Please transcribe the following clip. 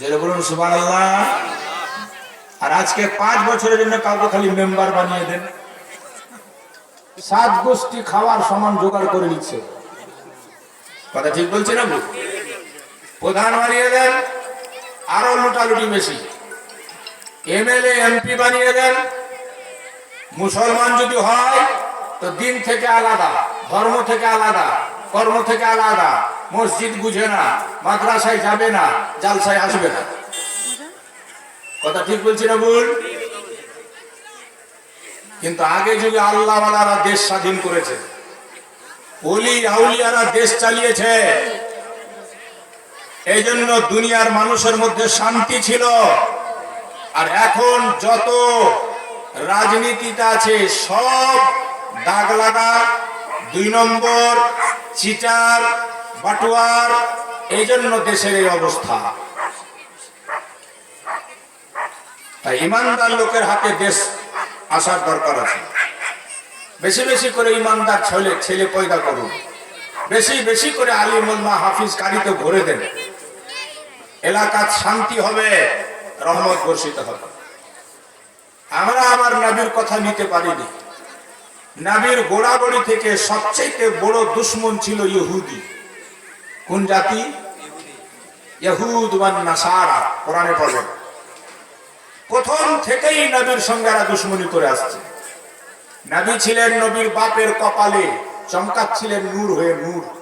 জেলে পাঁচ বছরের জন্য সাত গোষ্ঠী খাওয়ার সমান জোগাড় করে নিচ্ছে। প্রধান বানিয়ে দেন, আরও লুটালুটি বেশি। এমএলএ, এমপি বানিয়ে দেন। মুসলমান যদি হয়, তো দিন থেকে আলাদা, ধর্ম থেকে আলাদা, কর্ম থেকে আলাদা। মসজিদ বুঝে না, মাদ্রাসায় যাবে না, জালসায় আসবে না। কথা ঠিক বলছি না ভুল? কিন্তু আগে যুগে আল্লাহওয়ালারা দেশ স্বাধীন করেছে। অলি আউলিয়ারা দেশ চালিয়েছে। এই জন্য দুনিয়ার মানুষের মধ্যে শান্তি ছিল। আর এখন যত রাজনীতিতে আছে, সব দাগ লাগা দুই নম্বর, চিটার বাটুয়ার এই জন্য দেশের এই অবস্থা। তাই ইমানদার লোকের হাতে দেশ আসার দরকার আছে। বেশি বেশি করে ইমানদার ছেলে ছেলে পয়দা করুন। বেশি বেশি করে আলী মোল্লা হাফিজ কারিতে ভরে দেন। এলাকার শান্তি হবে, রহমত বর্ষিত হবে। আমরা আমার নাবির কথা নিতে পারিনি। নাবির গোড়াগড়ি থেকে সবচেয়ে বড় দুশ্মন ছিল ইহুদি। কোন জাতি? নাসারা, কোরআনে পড়বেন। প্রথম থেকেই নবীর সঙ্গে দুশ্মনী করে আসছে। নবী ছিলেন নবীর বাপের কপালে, চমকাচ্ছিলেন নূর হয়ে নূর।